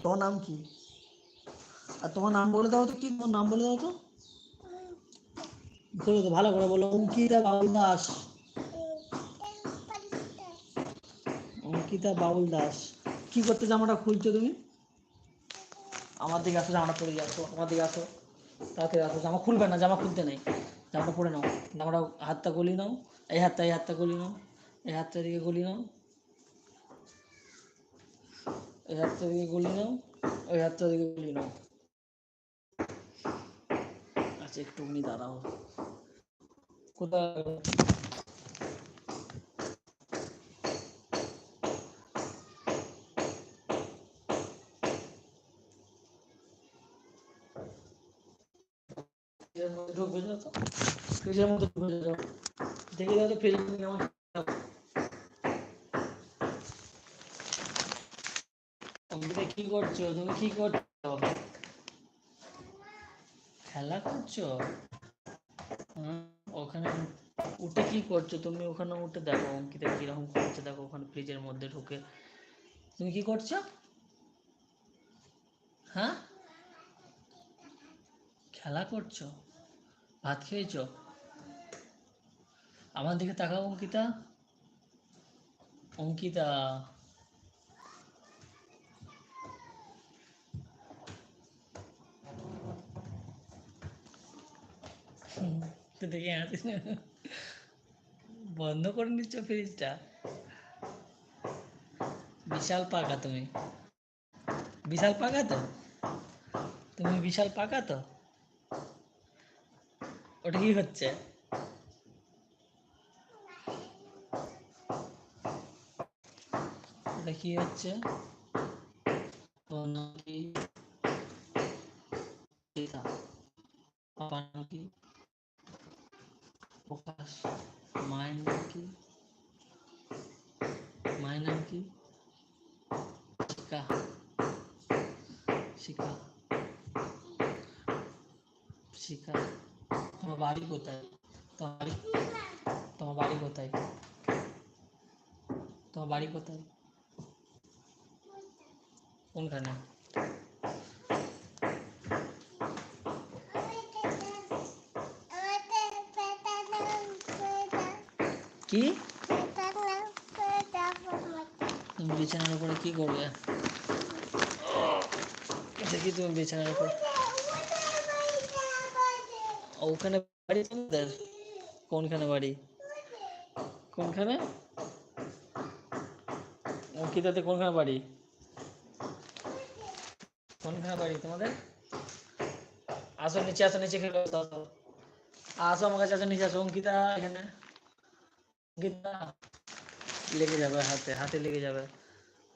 তোমার নাম কি? আর তোমার নাম বলে দাও তো, কি তোমার নাম বলে দাও তো? তো ভালো করে বলো। অঙ্কিতা বাবুল দাস অঙ্কিতা বাবুল দাস কি করতে জামাটা খুলছো তুমি? আমার দিকে আসো, জামাটা পরে আসো আমার দিকে আসো। তাড়াতাড়ি আসো জামা খুলবে না, জামা খুলতে নেই। জামাটা পরে নাও। জামাটা হাতটা গলি নাও। এই হাতটা এই হাতটা গলি নাও। এই হাতটা দিকে গলি নাও। এই হাতটা দিকে গলি নাও ওই হাতটা দিকে গলি নাও আচ্ছা একটুখানি দাঁড়াও কোথায় ঢুকবে যাও তো ফ্রিজের মধ্যে ঢুকে যাও দেখে যাও তো ফ্রিজের মধ্যে কি করছ? তুমি কি করছ? খেলা করছ? ওখানে উঠে কি করছ? তুমি ওখানে উঠে দেখো, অঙ্কিতা কীরকম করছে। দেখো, ওখানে ফ্রিজের মধ্যে ঢুকে। তুমি কি করছ? হ্যাঁ? খেলা করছ? ভাত খেয়েছো? আমার দিকে তাকাও, অঙ্কিতা। অঙ্কিতা। বন্ধ করে নিচ্ছ ফ্রিজটা বিশাল পাকা তুমি। বিশাল পাকা তো? তুমি বিশাল পাকা তো? ওটা কি হচ্ছে? ওটা কি হচ্ছে? কি? সীতা বাবার নাম কি প্রকাশ মায়ের নাম কি মায়ের নাম কি শিখা শিখা শিখা তোমার বাড়ি কোথায় তোমার বাড়ি তোমার বাড়ি কোথায় তোমার বাড়ি কোথায় কি? তুমি বিছানার উপরে কি করবে? দেখি তুমি বিছানার উপর? ওখানে বাড়ি তোমাদের? কোনখানে বাড়ি? কোনখানে? অঙ্কিতাতে কোনখানে বাড়ি? কোনখানে বাড়ি তোমাদের? আসো নিচে আসো নিচে খেলে আসো, আমার কাছে আসো, নিচে আসো, অঙ্কিতা, এখানে। লেগে যাবে হাতে হাতে লেগে যাবে।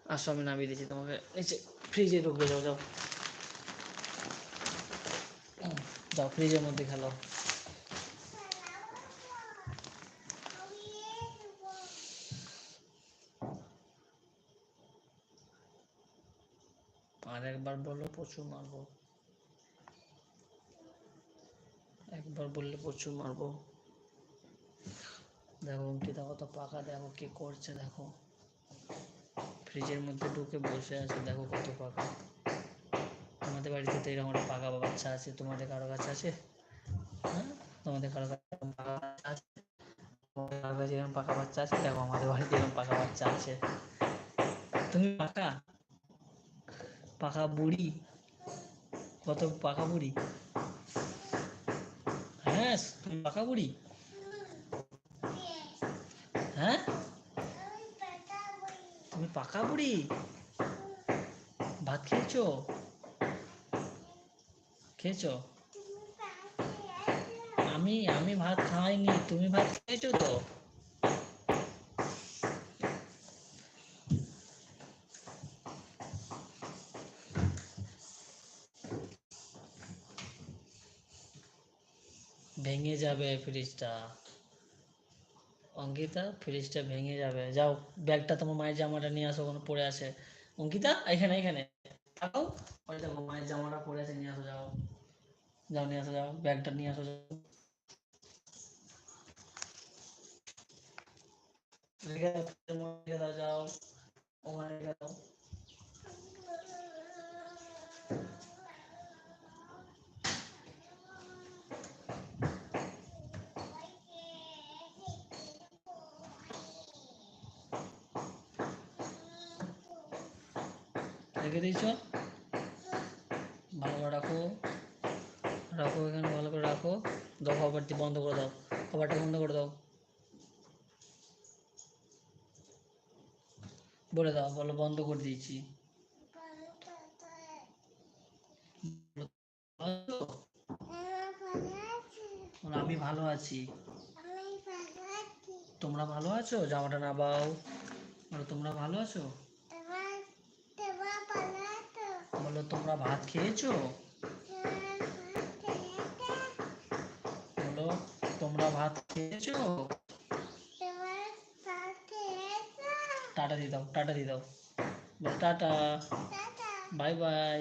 আসো আমি নামিয়ে দিচ্ছি তোমাকে। নিচে ফ্রিজে ঢুকে যাও যাও। যাও ফ্রিজের মধ্যে খেলো। আর একবার বলো প্রচুর মারবো। একবার বললে, প্রচুর মারবো। দেখো অঙ্কিতা কত পাকা, দেখো কি করছে, দেখো। ফ্রিজের মধ্যে ঢুকে বসে আছে, দেখো কত পাকা। তোমাদের বাড়িতে তো এরকম পাকা বাচ্চা আছে, তোমাদের কারও কাছে আছে? হ্যাঁ? তোমাদের কারও কাছে আছে? কারও কাছে এরকম পাকা বাচ্চা আছে? দেখো আমাদের বাড়িতে এরকম পাকা বাচ্চা আছে। তুমি পাকা? পাকা বুড়ি? কত পাকা বুড়ি? হ্যাঁ তুমি পাকা বুড়ি? হ্যাঁ? তুমি পাকা বুড়ি? ভাত খেয়েছো? খেয়েছো? আমি আমি ভাত খাইনি, তুমি ভাত খেয়েছো তো? ভেঙে যাবে ফ্রিজটা। অঙ্কিতা ফ্রিজটা ভেঙে যাবে। যাও, ব্যাগটা তোমার মায়ের জামাটা নিয়ে আসো ওখানে পড়ে আছে। অঙ্কিতা এখানে এখানে থাকো ওই দেখো মায়ের জামাটা পড়ে আছে, নিয়ে আসো, যাও। যাও, নিয়ে আসো, যাও, ব্যাগটা নিয়ে আসো, যাও। দাও, যাও রেখে দিয়েছ ভালো করে রাখো রাখো এখানে ভালো করে রাখো দাও কভারটি বন্ধ করে দাও কভারটা বন্ধ করে দাও বলে দাও বলো বন্ধ করে দিয়েছি আমি ভালো আছি তোমরা ভালো আছো জামাটা না বাও তোমরা ভালো আছো বলো তোমরা ভাত খেয়েছো? বলো তোমরা ভাত খেয়েছো? টাটা দিয়ে দাও টাটা দিয়ে দাও। বলো টাটা। Bye bye.